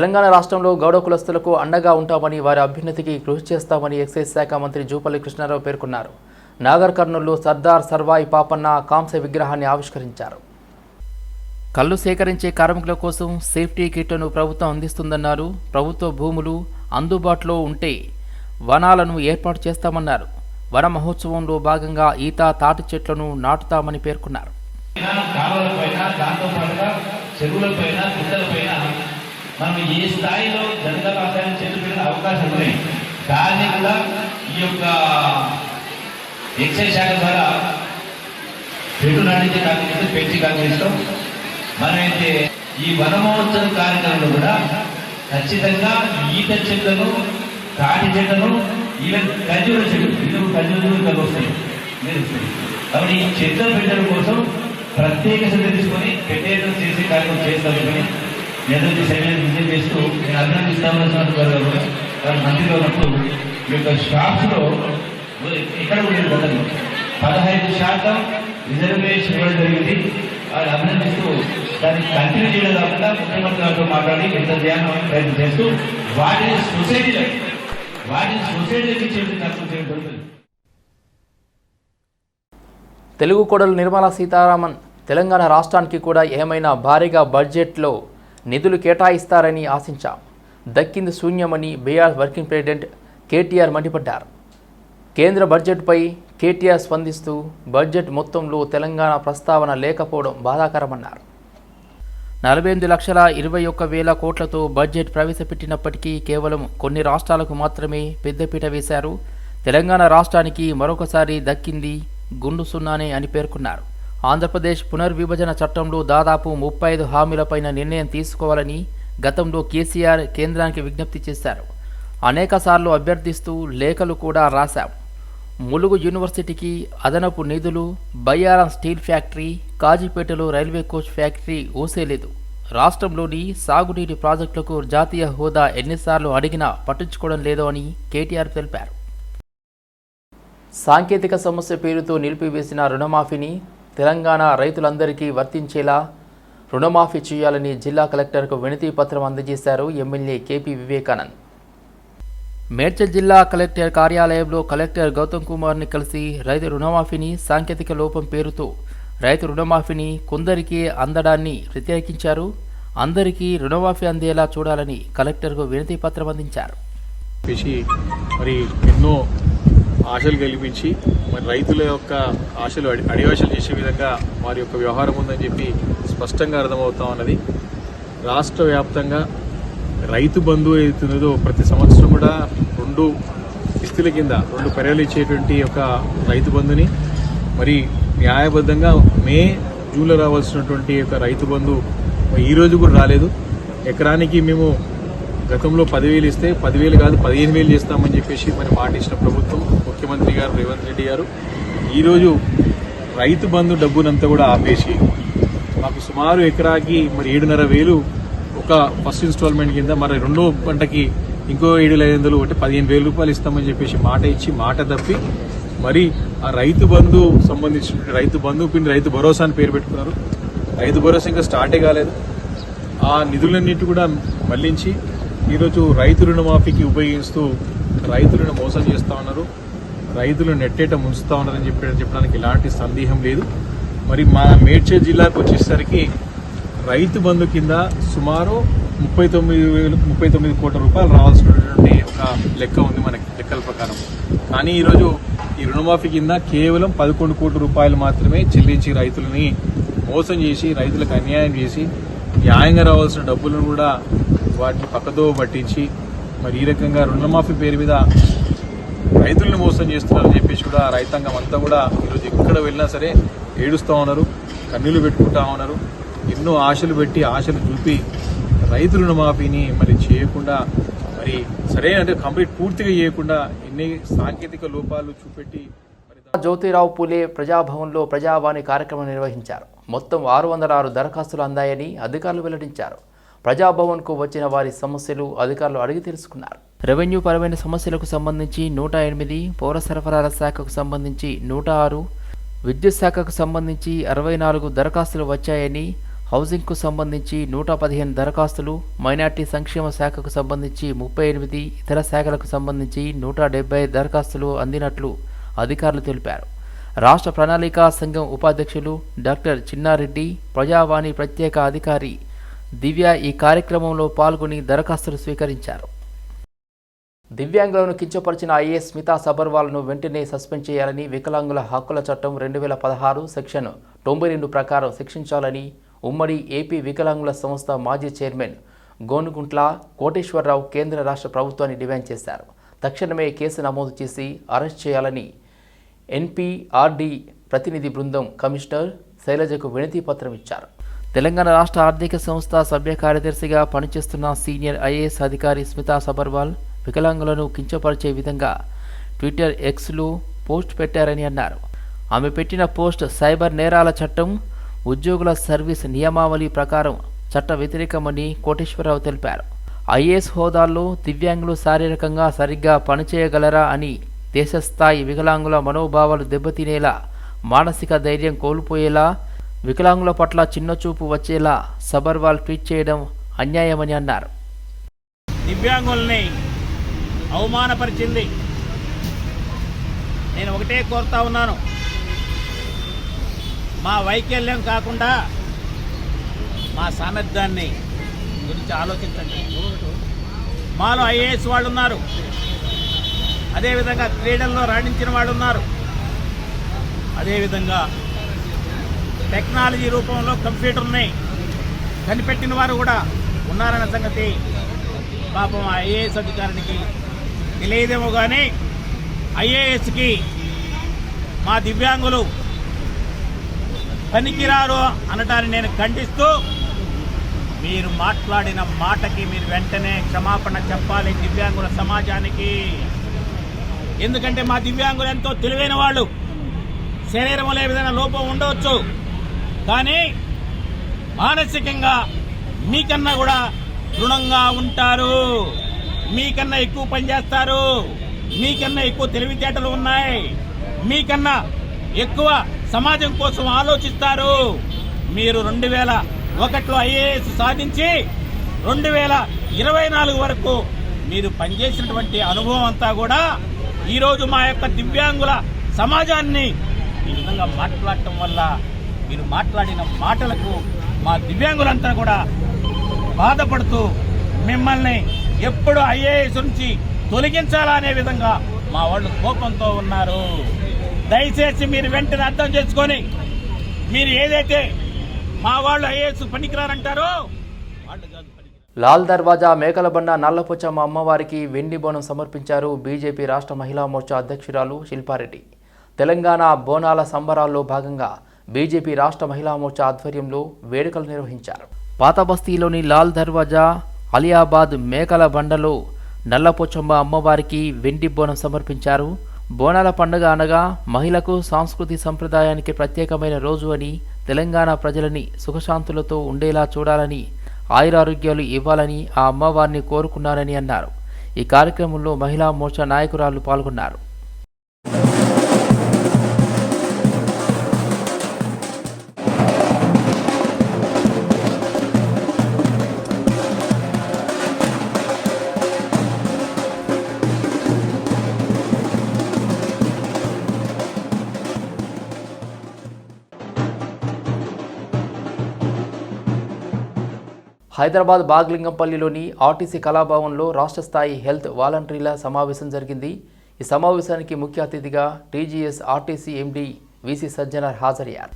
తెలంగాణ రాష్ట్రంలో గౌడ కులస్తులకు అండగా ఉంటామని వారి అభ్యున్నతికి కృషి చేస్తామని ఎక్సైజ్ శాఖ మంత్రి జూపల్లి కృష్ణారావు పేర్కొన్నారు. నాగర్ కర్నూలు సర్దార్ సర్వాయి పాపన్న కాంస్య విగ్రహాన్ని ఆవిష్కరించారు. కళ్ళు సేకరించే కార్మికుల కోసం సేఫ్టీ కిట్లను ప్రభుత్వం అందిస్తుందన్నారు. ప్రభుత్వ భూములు అందుబాటులో ఉంటే వనాలను ఏర్పాటు చేస్తామన్నారు. వన మహోత్సవంలో భాగంగా ఈత తాటి చెట్లను నాటుతామని పేర్కొన్నారు. కాలువల మనం ఏ స్థాయిలో జనతా రాష్ట్రాన్ని చెట్టు పెట్టిన అవకాశం ఉన్నాయి. దాన్ని కూడా ఈ యొక్క ఎక్సైజ్ శాఖ ద్వారా చెట్టు నాటించే కార్యక్రమం పెంచి కార్యక్రమిస్తాం మనమైతే ఈ వనమహోత్సవం కార్యక్రమంలో కూడా ఖచ్చితంగా ఈత చెట్లను తాటి చెట్లను ఈవెన్ ఖర్జూర చెట్లు ఇందుకు ఖర్జూరు ఇక్కడ వస్తాయి? కాబట్టి ఈ చెట్లను పెట్టడం కోసం ప్రత్యేక శ్రద్ధ తీసుకొని పెట్టేయడం చేసే కార్యక్రమం చేస్తామని ఏదైతే ఎదురు విజయం చేస్తూ నేను అభినందిస్తామని వారు మంత్రిలో ఉన్నప్పుడు ఈ యొక్క షాప్స్లో ఎక్కడ ఉండేది గతంలో పదహైదు శాతం రిజర్వేషన్ ఇవ్వడం జరిగింది. వాళ్ళు అభినందిస్తూ దాన్ని కంటిన్యూ చేయడం కాకుండా ముఖ్యమంత్రి గారితో మాట్లాడి ఎంత చేయాలని ప్రయత్నం చేస్తూ వాటిని సొసైటీలో వాటిని సొసైటీలోకి చేసి కార్యక్రమం చేయడం జరుగుతుంది. తెలుగు కొడలు నిర్మలా సీతారామన్ తెలంగాణ రాష్ట్రానికి కూడా ఏమైనా భారీగా బడ్జెట్లో నిధులు కేటాయిస్తారని ఆశించాం. దక్కింది శూన్యమని బీఆర్ వర్కింగ్ ప్రెసిడెంట్ కేటీఆర్ మండిపడ్డారు. కేంద్ర బడ్జెట్పై కేటీఆర్ స్పందిస్తూ బడ్జెట్ మొత్తంలో తెలంగాణ ప్రస్తావన లేకపోవడం బాధాకరమన్నారు. నలభై ఎనిమిది లక్షల ఇరవై ఒక్క వేల కోట్లతో బడ్జెట్ ప్రవేశపెట్టినప్పటికీ కేవలం కొన్ని రాష్ట్రాలకు మాత్రమే పెద్దపీట వేశారు. తెలంగాణ రాష్ట్రానికి మరొకసారి దక్కింది గుండు సున్నానే అని పేర్కొన్నారు. ఆంధ్రప్రదేశ్ పునర్విభజన చట్టంలో దాదాపు ముప్పై ఐదు హామీలపైన నిర్ణయం తీసుకోవాలని గతంలో కేసీఆర్ కేంద్రానికి విజ్ఞప్తి చేశారు. అనేకసార్లు అభ్యర్థిస్తూ లేఖలు కూడా రాశాం. ములుగు యూనివర్సిటీకి అదనపు నిధులు బయ్యారం స్టీల్ ఫ్యాక్టరీ కాజీపేటలో రైల్వే కోచ్ ఫ్యాక్టరీ ఊసేలేదు. రాష్ట్రంలోని సాగునీటి ప్రాజెక్టులకు జాతీయ హోదా ఎన్నిసార్లు అడిగినా పట్టించుకోవడం లేదో అని కేటీఆర్ తెలిపారు. సాంకేతిక సమస్య పేరుతో నిలిపివేసిన రుణమాఫీని తెలంగాణ రైతులందరికీ వర్తించేలా రుణమాఫీ చేయాలని జిల్లా కలెక్టర్కు వినతి పత్రం అందజేశారు ఎమ్మెల్యే కేపీ వివేకానంద్. మేడ్చల్ జిల్లా కలెక్టర్ కార్యాలయంలో కలెక్టర్ గౌతమ్ కుమార్ని కలిసి రైతు రుణమాఫీని సాంకేతిక లోపం పేరుతో రైతు రుణమాఫీని కొందరికి అందడాన్ని వ్యతిరేకించారు. అందరికీ రుణమాఫీ అందేలా చూడాలని కలెక్టర్కు వినతి పత్రం అందించారు. మరి ఎన్నో ఆశలు కల్పించి మరి రైతుల యొక్క ఆశలు అడి అడివాశలు చేసే విధంగా వారి యొక్క వ్యవహారం ఉందని చెప్పి స్పష్టంగా అర్థమవుతా ఉన్నది. రాష్ట్ర వ్యాప్తంగా రైతు బంధు ఏదైతున్నదో ప్రతి సంవత్సరం కూడా రెండు కిస్తుల కింద రెండు పెరలు ఇచ్చేటువంటి ఒక రైతు బంధుని. మరి న్యాయబద్ధంగా మే జూన్లో రావాల్సినటువంటి ఒక రైతు బంధు మరి కూడా రాలేదు. ఎకరానికి మేము గతంలో పదివేలు ఇస్తే పదివేలు కాదు పదిహేను వేలు చేస్తామని చెప్పేసి మరి మాట ఇచ్చిన ప్రభుత్వం. ముఖ్యమంత్రి గారు రేవంత్ రెడ్డి గారు ఈరోజు రైతు బంధు డబ్బునంతా కూడా ఆపేసి మాకు సుమారు ఎకరాకి మరి ఏడున్నర వేలు ఒక ఫస్ట్ ఇన్స్టాల్మెంట్ కింద మరి రెండో పంటకి ఇంకో ఏడు ఐదు వందలు అంటే పదిహేను వేల రూపాయలు ఇస్తామని చెప్పేసి మాట ఇచ్చి మాట తప్పి మరి ఆ రైతు బంధు సంబంధించిన రైతు బంధు పిన్ రైతు భరోసా అని పేరు పెట్టుకున్నారు. రైతు భరోసా ఇంకా స్టార్టే కాలేదు. ఆ నిధులన్నిటి కూడా మళ్ళించి ఈరోజు రైతు రుణమాఫీకి ఉపయోగిస్తూ రైతులను మోసం చేస్తా ఉన్నారు. రైతులు నెట్టేట ముంచుతా ఉన్నారని చెప్పి చెప్పడానికి ఎలాంటి సందేహం లేదు. మరి మా మేడ్చల్ జిల్లాకు వచ్చేసరికి రైతు బంధు కింద సుమారు ముప్పై తొమ్మిది వేలు ముప్పై తొమ్మిది కోట్ల రూపాయలు రావాల్సినటువంటి ఒక లెక్క ఉంది మనకి లెక్కల ప్రకారం. కానీ ఈరోజు ఈ రుణమాఫీ కింద కేవలం పదకొండు కోట్ల రూపాయలు మాత్రమే చెల్లించి రైతులని మోసం చేసి రైతులకు అన్యాయం చేసి న్యాయంగా రావాల్సిన డబ్బులను కూడా వాటిని పక్కదో పట్టించి మరి ఈ రకంగా రుణమాఫీ పేరు మీద రైతులను మోసం చేస్తున్నారని చెప్పేసి కూడా రైతాంగం అంతా కూడా ఈరోజు ఎక్కడ వెళ్ళినా సరే ఏడుస్తూ ఉన్నారు కన్నీళ్ళు పెట్టుకుంటా ఉన్నారు. ఎన్నో ఆశలు పెట్టి ఆశలు చూపి రైతు రుణమాఫీని మరి చేయకుండా మరి సరే అంటే కంప్లీట్ పూర్తిగా చేయకుండా ఎన్ని సాంకేతిక లోపాలు చూపెట్టి జ్యోతిరావు పూలే ప్రజాభవన్లో ప్రజావాణి కార్యక్రమం నిర్వహించారు. మొత్తం ఆరు వందల ఆరు దరఖాస్తులు అందాయని అధికారులు వెల్లడించారు. ప్రజాభవన్కు వచ్చిన వారి సమస్యలు అధికారులు అడిగి తెలుసుకున్నారు. రెవెన్యూ పరమైన సమస్యలకు సంబంధించి నూట ఎనిమిది పౌర సరఫరాల శాఖకు సంబంధించి నూట ఆరు విద్యుత్ శాఖకు సంబంధించి అరవై నాలుగు దరఖాస్తులు వచ్చాయని హౌసింగ్కు సంబంధించి నూట పదిహేను దరఖాస్తులు మైనార్టీ సంక్షేమ శాఖకు సంబంధించి ముప్పై ఎనిమిది ఇతర శాఖలకు సంబంధించి నూట డెబ్బై దరఖాస్తులు అందినట్లు అధికారులు తెలిపారు. రాష్ట్ర ప్రణాళికా సంఘం ఉపాధ్యక్షులు డాక్టర్ చిన్నారెడ్డి ప్రజావాణి ప్రత్యేక అధికారి దివ్య ఈ కార్యక్రమంలో పాల్గొని దరఖాస్తులు స్వీకరించారు. దివ్యాంగులను కించపరిచిన ఐఏఎస్ స్మితా సబర్వాల్ను వెంటనే సస్పెండ్ చేయాలని వికలాంగుల హక్కుల చట్టం రెండు వేల పదహారు సెక్షన్ తొంభై రెండు ప్రకారం శిక్షించాలని ఉమ్మడి ఏపీ వికలాంగుల సంస్థ మాజీ చైర్మన్ గోనుగుంట్ల కోటేశ్వరరావు కేంద్ర రాష్ట్ర ప్రభుత్వాన్ని డిమాండ్ చేశారు. తక్షణమే కేసు నమోదు చేసి అరెస్ట్ చేయాలని ఎన్పీఆర్డి ప్రతినిధి బృందం కమిషనర్ శైలజకు వినతి పత్రం ఇచ్చారు. తెలంగాణ రాష్ట్ర ఆర్థిక సంస్థ సభ్య కార్యదర్శిగా పనిచేస్తున్న సీనియర్ ఐఏఎస్ అధికారి స్మితా సబర్వాల్ వికలాంగులను కించపరిచే విధంగా ట్విట్టర్ ఎక్స్లో పోస్ట్ పెట్టారని అన్నారు. ఆమె పెట్టిన పోస్ట్ సైబర్ నేరాల చట్టం ఉద్యోగుల సర్వీస్ నియమావళి ప్రకారం చట్ట వ్యతిరేకమని కోటేశ్వరరావు తెలిపారు. ఐఏఎస్ హోదాల్లో దివ్యాంగులు శారీరకంగా సరిగ్గా పనిచేయగలరా అని దేశస్థాయి వికలాంగుల మనోభావాలు దెబ్బతినేలా మానసిక ధైర్యం కోల్పోయేలా వికలాంగుల పట్ల చిన్నచూపు వచ్చేలా సబర్వాల్ ట్వీట్ చేయడం అన్యాయమని అన్నారు. దివ్యాంగుల్ని అవమానపరిచింది. నేను ఒకటే కోరుతా ఉన్నాను. మా వైకల్యం కాకుండా మా సామర్థ్యాన్ని గురించి ఆలోచించండి. మాలో ఐఏఎస్ వాళ్ళు ఉన్నారు అదేవిధంగా క్రీడల్లో రాణించిన వాళ్ళు ఉన్నారు అదేవిధంగా టెక్నాలజీ రూపంలో కంప్యూటర్ని కనిపెట్టిన వారు కూడా ఉన్నారన్న సంగతి పాపం ఆ ఐఏఎస్ అధికారికి తెలియదేమో కానీ ఐఏఎస్కి మా దివ్యాంగులు పనికిరారు అనటాన్ని నేను ఖండిస్తూ మీరు మాట్లాడిన మాటకి మీరు వెంటనే క్షమాపణ చెప్పాలి దివ్యాంగుల సమాజానికి. ఎందుకంటే మా దివ్యాంగులు ఎంతో తెలివైన వాళ్ళు. శరీరంలో ఏదైనా లోపం ఉండవచ్చు. కానీ మానసికంగా మీకన్నా కూడా దృఢంగా ఉంటారు. మీకన్నా ఎక్కువ పనిచేస్తారు మీకన్నా ఎక్కువ తెలివితేటలు ఉన్నాయి. మీకన్నా ఎక్కువ సమాజం కోసం ఆలోచిస్తారు. మీరు రెండు వేల ఒకటిలో ఐఏఎస్ సాధించి రెండు వేల ఇరవై నాలుగు వరకు మీరు పనిచేసినటువంటి అనుభవం అంతా కూడా ఈరోజు మా యొక్క దివ్యాంగుల సమాజాన్ని ఈ విధంగా మాట్లాడటం వల్ల మీరు మాట్లాడిన మాటలకు మా దివ్యాంగులంతా కూడా బాధపడుతూ మిమ్మల్ని ఎప్పుడు ఐఏఎస్ నుంచి తొలగించాలా అనే విధంగా మా వాళ్ళు కోపంతో ఉన్నారు. దయచేసి మీరు వెంటనే అర్థం చేసుకొని మీరు ఏదైతే మా వాళ్ళు ఐఏఎస్ పనికిరారంటారో వాళ్ళు కాదు లాల్ దర్వాజా మేకలబండ నల్లపుచ్చమ్మ అమ్మవారికి వెండి బోనం సమర్పించారు బీజేపీ రాష్ట్ర మహిళా మోర్చా అధ్యక్షురాలు శిల్పారెడ్డి. తెలంగాణ బోనాల సంబరాల్లో భాగంగా బీజేపీ రాష్ట్ర మహిళా మోర్చా ఆధ్వర్యంలో వేడుకలు నిర్వహించారు. పాత బస్తీలోని లాల్ దర్వాజా అలియాబాద్ మేకల బండలో నల్లపోచమ్మ అమ్మవారికి వెండి బోనం సమర్పించారు. బోనాల పండుగ అనగా మహిళకు సాంస్కృతి సంప్రదాయానికి ప్రత్యేకమైన రోజు అని తెలంగాణ ప్రజలని సుఖశాంతులతో ఉండేలా చూడాలని ఆయురారోగ్యాలు ఇవ్వాలని ఆ అమ్మవారిని కోరుకున్నారని అన్నారు. ఈ కార్యక్రమంలో మహిళా మోర్చా నాయకురాలు పాల్గొన్నారు. హైదరాబాద్ బాగ్లింగంపల్లిలోని ఆర్టీసీ కళాభవన్లో రాష్ట్ర స్థాయి హెల్త్ వాలంటీర్ల సమావేశం జరిగింది. ఈ సమావేశానికి ముఖ్య అతిథిగా TGS RTC MD VC Sajjanar హాజరయ్యారు.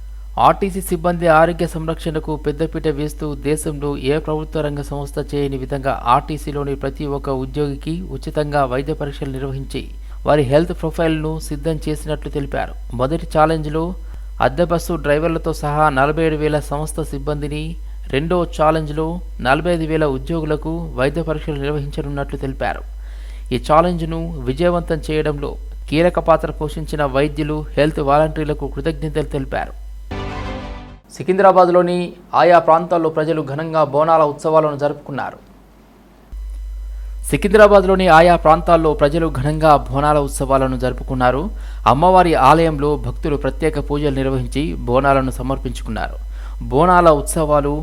ఆర్టీసీ సిబ్బంది ఆరోగ్య సంరక్షణకు పెద్దపీట వేస్తూ దేశంలో ఏ ప్రభుత్వ రంగ సంస్థ చేయని విధంగా ఆర్టీసీలోని ప్రతి ఒక్క ఉద్యోగికి ఉచితంగా వైద్య పరీక్షలు నిర్వహించి వారి హెల్త్ ప్రొఫైల్ను సిద్ధం చేసినట్లు తెలిపారు. మొదటి ఛాలెంజ్లో అద్దె బస్సు డ్రైవర్లతో సహా నలభై ఏడు వేల సంస్థ సిబ్బందిని రెండో ఛాలెంజ్లో నలభై ఐదు వేల ఉద్యోగులకు వైద్య పరీక్షలు నిర్వహించనున్నట్లు తెలిపారు. ఈ ఛాలెంజ్ను విజయవంతం చేయడంలో కీలక పాత్ర పోషించిన వైద్యులు హెల్త్ వాలంటీర్లకు కృతజ్ఞతలు తెలిపారు. సికింద్రాబాద్లోని ఆయా ప్రాంతాల్లో ప్రజలు ఘనంగా బోనాల ఉత్సవాలను జరుపుకున్నారు. సికింద్రాబాద్లోని ఆయా ప్రాంతాల్లో ప్రజలు ఘనంగా బోనాల ఉత్సవాలను జరుపుకున్నారు. అమ్మవారి ఆలయంలో భక్తులు ప్రత్యేక పూజలు నిర్వహించి బోనాలను సమర్పించుకున్నారు. బోనాల ఉత్సవాలు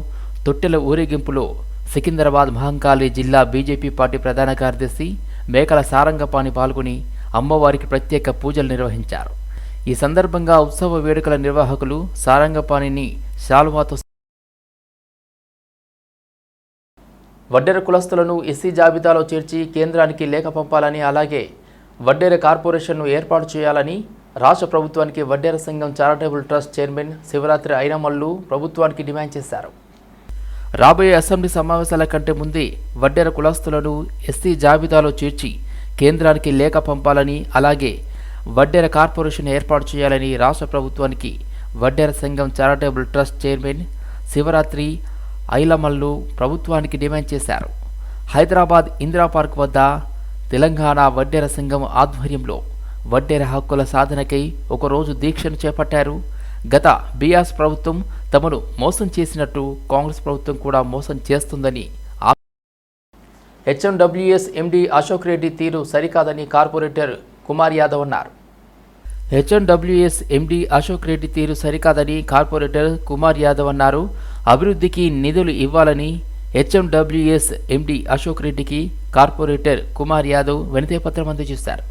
తొట్టెల ఊరేగింపులో సికింద్రాబాద్ మహంకాళి జిల్లా బీజేపీ పార్టీ ప్రధాన కార్యదర్శి మేకల సారంగపాణి పాల్గొని అమ్మవారికి ప్రత్యేక పూజలు నిర్వహించారు. ఈ సందర్భంగా ఉత్సవ వేడుకల నిర్వాహకులు సారంగపాణిని శాల్వాతో వడ్డెర కులస్తులను ఎస్సీ జాబితాలో చేర్చి కేంద్రానికి లేఖ పంపాలని అలాగే వడ్డెర కార్పొరేషన్ను ఏర్పాటు చేయాలని రాష్ట్ర ప్రభుత్వానికి వడ్డెర సంఘం charitable trust chairman Sivaratri Ainamallu ప్రభుత్వానికి డిమాండ్ చేశారు. రాబోయే అసెంబ్లీ సమావేశాల కంటే ముందే వడ్డెర కులస్తులను ఎస్సీ జాబితాలో చేర్చి కేంద్రానికి లేఖ పంపాలని అలాగే వడ్డెర కార్పొరేషన్ ఏర్పాటు చేయాలని రాష్ట్ర ప్రభుత్వానికి వడ్డెర సంఘం charitable trust chairman Sivaratri Ailamallu ప్రభుత్వానికి డిమాండ్ చేశారు. హైదరాబాద్ ఇందిరా పార్క్ వద్ద తెలంగాణ వడ్డెర సంఘం ఆధ్వర్యంలో వడ్డెర హక్కుల సాధనకై ఒకరోజు దీక్షను చేపట్టారు గత బీఆర్ఎస్ ప్రభుత్వం తమను మోసం చేసినట్టు కాంగ్రెస్ ప్రభుత్వం కూడా మోసం చేస్తుందని హెచ్ఎండబ్ల్యూఎస్ ఎండి అశోక్ రెడ్డి తీరు సరికాదని కార్పొరేటర్ కుమార్ యాదవ్ అన్నారు. హెచ్ఎండబ్ల్యూఎస్ ఎండి అశోక్ రెడ్డి తీరు సరికాదని కార్పొరేటర్ కుమార్ యాదవ్ అన్నారు. అభివృద్ధికి నిధులు ఇవ్వాలని హెచ్ఎండబ్ల్యూఎస్ ఎండి అశోక్ రెడ్డికి కార్పొరేటర్ కుమార్ యాదవ్ వినతి పత్రం అందజేశారు.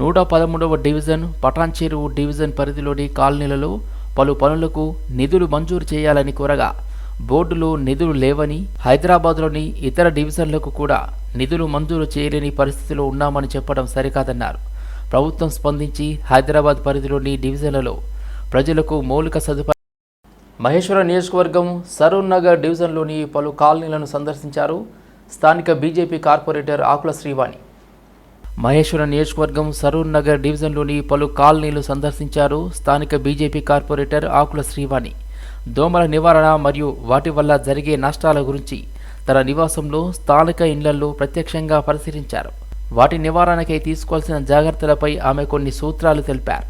నూట పదమూడవ డివిజన్ పటాన్చెరువు డివిజన్ పరిధిలోని కాలనీలలో పలు పనులకు నిధులు మంజూరు చేయాలని కోరగా బోర్డులో నిధులు లేవని హైదరాబాద్లోని ఇతర డివిజన్లకు కూడా నిధులు మంజూరు చేయలేని పరిస్థితిలో ఉన్నామని చెప్పడం సరికాదన్నారు. ప్రభుత్వం స్పందించి హైదరాబాద్ పరిధిలోని డివిజన్లలో ప్రజలకు మౌలిక సదుపాయం మహేశ్వర నియోజకవర్గం సరూర్ నగర్ డివిజన్లోని పలు కాలనీలను సందర్శించారు. స్థానిక బీజేపీ కార్పొరేటర్ ఆకుల శ్రీవాణి. మహేశ్వర నియోజకవర్గం సరూర్ నగర్ డివిజన్లోని పలు కాలనీలు సందర్శించారు స్థానిక బీజేపీ కార్పొరేటర్ ఆకుల శ్రీవాణి. దోమల నివారణ మరియు వాటి వల్ల జరిగే నష్టాల గురించి తన నివాసంలో స్థానిక ఇళ్ళలో ప్రత్యక్షంగా పరిశీలించారు. వాటి నివారణకై తీసుకోవాల్సిన జాగ్రత్తలపై ఆమె కొన్ని సూత్రాలు తెలిపారు.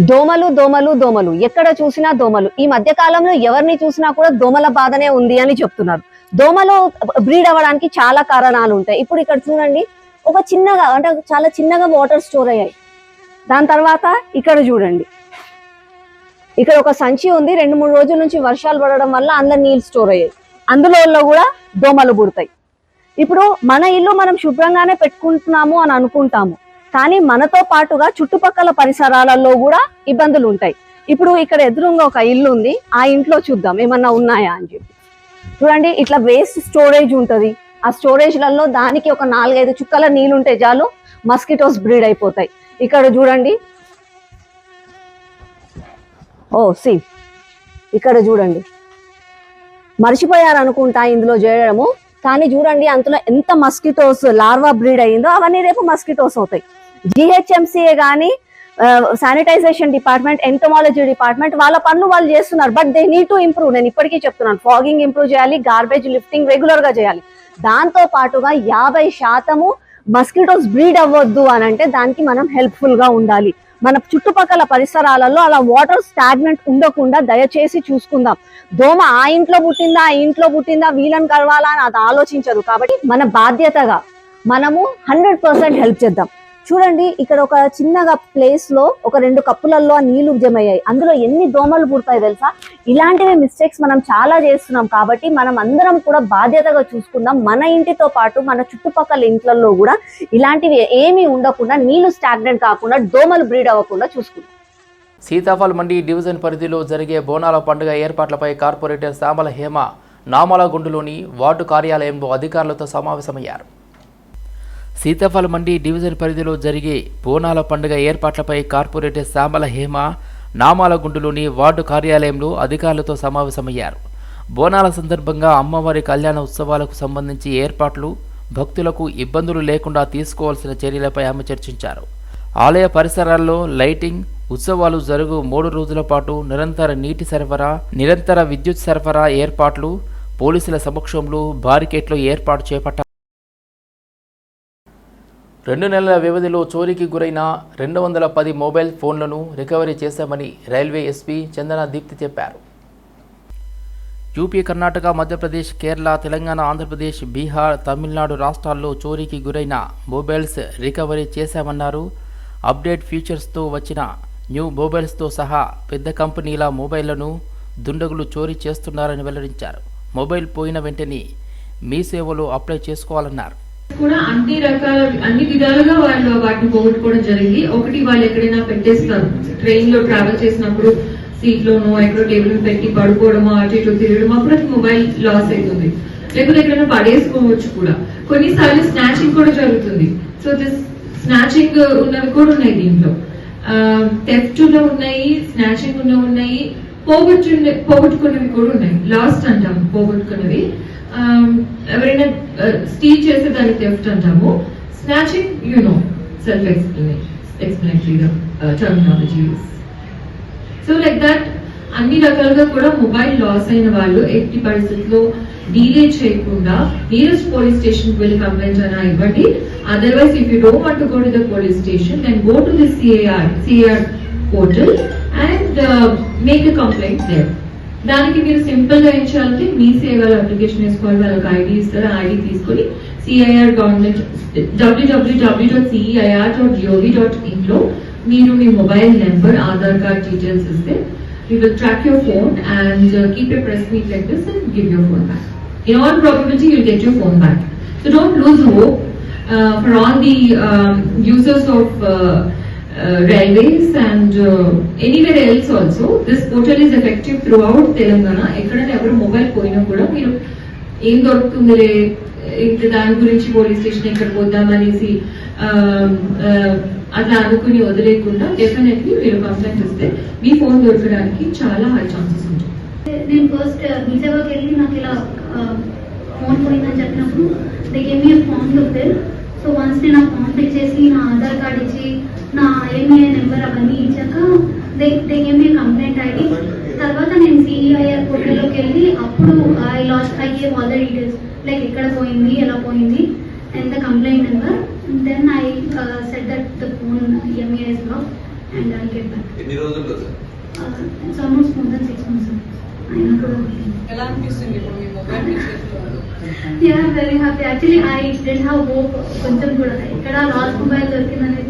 దోమలు దోమలు దోమలు. ఎక్కడ చూసినా దోమలు. ఈ మధ్య కాలంలో ఎవరిని చూసినా కూడా దోమల బాధనే ఉంది అని చెప్తున్నారు. దోమలు బ్రీడ్ అవ్వడానికి చాలా కారణాలు ఉంటాయి. ఇప్పుడు ఇక్కడ చూడండి ఒక చిన్నగా అంటే చాలా చిన్నగా వాటర్ స్టోర్ అయ్యాయి. దాని తర్వాత ఇక్కడ చూడండి. ఇక్కడ ఒక సంచి ఉంది. రెండు మూడు రోజుల నుంచి వర్షాలు పడడం వల్ల అందులో నీళ్ళు స్టోర్ అయ్యాయి. అందులో కూడా దోమలు పుడతాయి. ఇప్పుడు మన ఇల్లు మనం శుభ్రంగానే పెట్టుకుంటున్నాము అని అనుకుంటాము. కానీ మనతో పాటుగా చుట్టుపక్కల పరిసరాలలో కూడా ఇబ్బందులు ఉంటాయి. ఇప్పుడు ఇక్కడ ఎదురుగా ఒక ఇల్లు ఉంది. ఆ ఇంట్లో చూద్దాం ఏమన్నా ఉన్నాయా అని చెప్పి. చూడండి ఇట్లా వేస్ట్ స్టోరేజ్ ఉంటుంది. ఆ స్టోరేజ్లలో దానికి ఒక నాలుగైదు చుక్కల నీళ్ళు ఉంటే చాలు మస్కిటోస్ బ్రీడ్ అయిపోతాయి. ఇక్కడ చూడండి. ఓ సి. ఇక్కడ చూడండి. మర్చిపోయారనుకుంటా ఇందులో చేయడము కానీ చూడండి అందులో ఎంత మస్కిటోస్ లార్వా బ్రీడ్ అయ్యిందో అవన్నీ రేపు మస్కిటోస్ అవుతాయి. జిహెచ్ఎంసీఏ కానీ శానిటైజేషన్ డిపార్ట్మెంట్ ఎంటమాలజీ డిపార్ట్మెంట్ వాళ్ళ పనులు వాళ్ళు చేస్తున్నారు. But they need to improve. నేను ఇప్పటికీ చెప్తున్నాను. ఫాగింగ్ ఇంప్రూవ్ చేయాలి గార్బేజ్ లిఫ్టింగ్ రెగ్యులర్గా చేయాలి. దాంతో పాటుగా యాభై శాతము మస్కిటోస్ బ్రీడ్ అవ్వద్దు అని అంటే దానికి మనం హెల్ప్ఫుల్గా ఉండాలి. మన చుట్టుపక్కల పరిసరాలలో అలా వాటర్ స్టాగ్నెంట్ ఉండకుండా దయచేసి చూసుకుందాం. దోమ ఆ ఇంట్లో పుట్టిందా ఆ ఇంట్లో పుట్టిందా వీళ్ళని కలవాలా అని అది ఆలోచించదు కాబట్టి మన బాధ్యతగా మనము హండ్రెడ్ పర్సెంట్ హెల్ప్ చేద్దాం. చూడండి ఇక్కడ ఒక చిన్నగా ప్లేస్లో ఒక రెండు కప్పులలో ఆ నీళ్ళు జమయ్యాయి అందులో ఎన్ని దోమలు పుడతాయి తెలుసా? ఇలాంటివి మిస్టేక్స్ మనం చాలా చేస్తున్నాం కాబట్టి మనం అందరం కూడా బాధ్యతగా చూసుకుందాం. మన ఇంటితో పాటు మన చుట్టుపక్కల ఇంట్లలో కూడా ఇలాంటివి ఏమీ ఉండకుండా నీళ్ళు స్టాగ్నెంట్ కాకుండా దోమలు బ్రీడ్ అవ్వకుండా చూసుకుందాం. సీతాఫల్ మండి డివిజన్ పరిధిలో జరిగే బోనాల పండుగ ఏర్పాట్లపై కార్పొరేటర్ శ్యామల హేమ నామలగుండులోని వార్డు కార్యాలయంలో అధికారులతో సమావేశమయ్యారు. సీతాఫల మండి డివిజన్ పరిధిలో జరిగే బోనాల పండుగ ఏర్పాట్లపై కార్పొరేటర్ శ్యామల హేమ నామాలగుండులోని వార్డు కార్యాలయంలో అధికారులతో సమావేశమయ్యారు. బోనాల సందర్భంగా అమ్మవారి కళ్యాణ ఉత్సవాలకు సంబంధించి ఏర్పాట్లు భక్తులకు ఇబ్బందులు లేకుండా తీసుకోవాల్సిన చర్యలపై ఆమె చర్చించారు. ఆలయ పరిసరాల్లో లైటింగ్ ఉత్సవాలు జరుగు మూడు రోజుల పాటు నిరంతర నీటి సరఫరా నిరంతర విద్యుత్ సరఫరా ఏర్పాట్లు పోలీసుల సమక్షంలో బారికేట్లు ఏర్పాటు చేపట్టారు రెండు నెలల వ్యవధిలో చోరీకి గురైన రెండు వందల పది మొబైల్ ఫోన్లను రికవరీ చేశామని రైల్వే ఎస్పీ చందన దీప్తి చెప్పారు. యూపీ కర్ణాటక మధ్యప్రదేశ్ కేరళ తెలంగాణ ఆంధ్రప్రదేశ్ బీహార్ తమిళనాడు రాష్ట్రాల్లో చోరీకి గురైన మొబైల్స్ రికవరీ చేశామన్నారు. అప్డేట్ ఫీచర్స్తో వచ్చిన న్యూ మొబైల్స్తో సహా పెద్ద కంపెనీల మొబైళ్ళను దుండగులు చోరీ చేస్తున్నారని వెల్లడించారు. మొబైల్ పోయిన వెంటనే మీ సేవలో అప్లై చేసుకోవాలన్నారు. కూడా అన్ని రకాల అన్ని విధాలుగా వాళ్ళు వాటిని పోగొట్టుకోవడం జరిగింది. ఒకటి వాళ్ళు ఎక్కడైనా పెట్టేస్తారు. ట్రైన్లో ట్రావెల్ చేసినప్పుడు సీట్ లోనో ఎక్కడో టేబుల్ పెట్టి పడుకోవడమో అటు ఇటు తిరగడం అప్పుడు అది మొబైల్ లాస్ అవుతుంది లేకపోతే ఎక్కడైనా పడేసుకోవచ్చు కూడా. కొన్నిసార్లు స్నాచింగ్ కూడా జరుగుతుంది. సో దిస్ స్నాచింగ్ ఉన్నవి కూడా ఉన్నాయి దీంట్లో. టెఫ్ట్లో ఉన్నాయి స్నాచింగ్ ఉన్న ఉన్నాయి పోగొట్టు పోగొట్టుకున్నవి కూడా ఉన్నాయి. లాస్ట్ అంటాం పోగొట్టుకున్నవి. ఎవరైనా స్టీల్ చేసే దాన్ని థెఫ్ట్ అంటాము. Snatching you know self explanation explanatory terminology so like that అన్ని రకాలుగా కూడా మొబైల్ లాస్ అయిన వాళ్ళు ఎట్టి పరిస్థితుల్లో డీలే చేయకుండా నియరెస్ట్ పోలీస్ స్టేషన్ వెళ్ళి కంప్లైంట్ అయినా ఇవ్వండి. Otherwise if you don't want go to the police station then go to the CAR CIR portal and make a complaint there దానికి మీరు సింపుల్ గా ఏం చేయాలంటే మీ సేవల అప్లికేషన్ వేసుకోవాలి వాళ్ళకి ఐడి ఇస్తారు ఆ ఐడి తీసుకొని CIR government WWW dot CIR dot gov dot in లో మీరు మీ mobile number Aadhaar card details ఇస్తే we will track your phone and uh, keep a press meet like this and give your phone back. In all probability, you'll get your phone back. So don't lose hope uh, for all the um, users of uh, uh, railways and uh, anywhere else also. This portal is effective throughout Telangana. ఎక్కడైనా ఎవరు mobile పోయినా కూడా మీరు ఏం దొరుకుతుందిలే ఇంక దాని గురించి police station ఎక్కడ పోద్దాం అనేసి um, uh, అట్లా అనుకుని వదిలేకుండా డెఫినెట్లీ మీరు కంప్లైంట్ ఇస్తే మీ ఫోన్ దొరకడానికి చాలా హై ఛాన్సెస్ ఉంటాయి నేను ఫస్ట్ మీ సేవకి వెళ్ళి నాకు ఇలా uh, ఫోన్ పోయిందని చెప్పినప్పుడు దే గేమ్ మీ ఫామ్ దొరికితే సో వన్స్ నేను ఆ ఫామ్ ఫిల్ చేసి నా ఆధార్ కార్డ్ ఇచ్చి నా ఐఎంఏ నెంబర్ అవన్నీ ఇచ్చాక they they gave me complaint ID తర్వాత నేను సిఐఆర్ పోర్టల్లోకి వెళ్ళి అప్పుడు I lost I gave all the details like ఎక్కడ పోయింది ఎలా పోయింది and the complaint number then I set that the phone IMEI is block and I get back ఎన్ని రోజుల్లో sir it's almost more then six months ఎలా అనిపిస్తుంది ఇప్పుడు మీ mobile yeah very happy actually I didn't have hope కొంచెం కూడా ఇక్కడ last mobile దొరికిందనేది